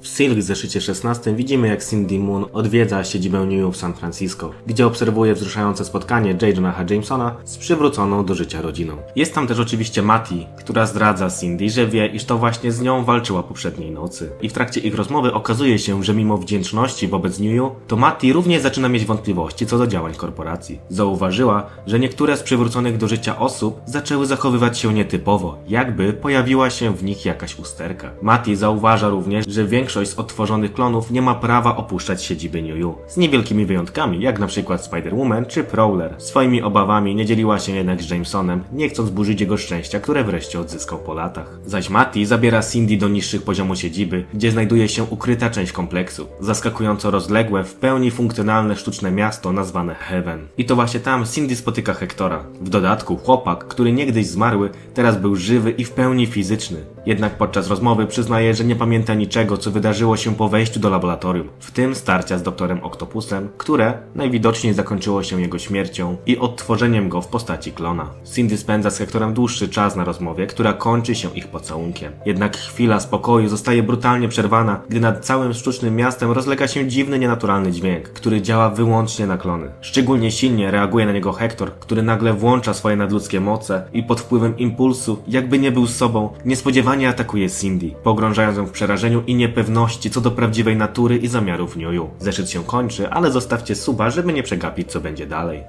W Silk zeszycie 16 widzimy jak Cindy Moon odwiedza siedzibę New w San Francisco, gdzie obserwuje wzruszające spotkanie J. Jonaha Jamesona z przywróconą do życia rodziną. Jest tam też oczywiście Matty, która zdradza Cindy, że wie, iż to właśnie z nią walczyła poprzedniej nocy. I w trakcie ich rozmowy okazuje się, że mimo wdzięczności wobec New, to Matty również zaczyna mieć wątpliwości co do działań korporacji. Zauważyła, że niektóre z przywróconych do życia osób zaczęły zachowywać się nietypowo, jakby pojawiła się w nich jakaś usterka. Matty zauważa również, że większość z odtworzonych klonów nie ma prawa opuszczać siedziby New Yu. Z niewielkimi wyjątkami, jak na przykład Spider-Woman czy Prowler. Swoimi obawami nie dzieliła się jednak z Jamesonem, nie chcąc burzyć jego szczęścia, które wreszcie odzyskał po latach. Zaś Matty zabiera Cindy do niższych poziomów siedziby, gdzie znajduje się ukryta część kompleksu. Zaskakująco rozległe, w pełni funkcjonalne sztuczne miasto nazwane Heaven. I to właśnie tam Cindy spotyka Hektora. W dodatku chłopak, który niegdyś zmarły, teraz był żywy i w pełni fizyczny. Jednak podczas rozmowy przyznaje, że nie pamięta niczego, co wydarzyło się po wejściu do laboratorium, w tym starcia z doktorem Octopusem, które najwidoczniej zakończyło się jego śmiercią i odtworzeniem go w postaci klona. Cindy spędza z Hektorem dłuższy czas na rozmowie, która kończy się ich pocałunkiem. Jednak chwila spokoju zostaje brutalnie przerwana, gdy nad całym sztucznym miastem rozlega się dziwny, nienaturalny dźwięk, który działa wyłącznie na klony. Szczególnie silnie reaguje na niego Hektor, który nagle włącza swoje nadludzkie moce i pod wpływem impulsu, jakby nie był sobą, niespodziewanie atakuje Cindy, pogrążając ją w przerażeniu i niepewności co do prawdziwej natury i zamiarów Niuju. Zeszyt się kończy, ale zostawcie suba, żeby nie przegapić co będzie dalej.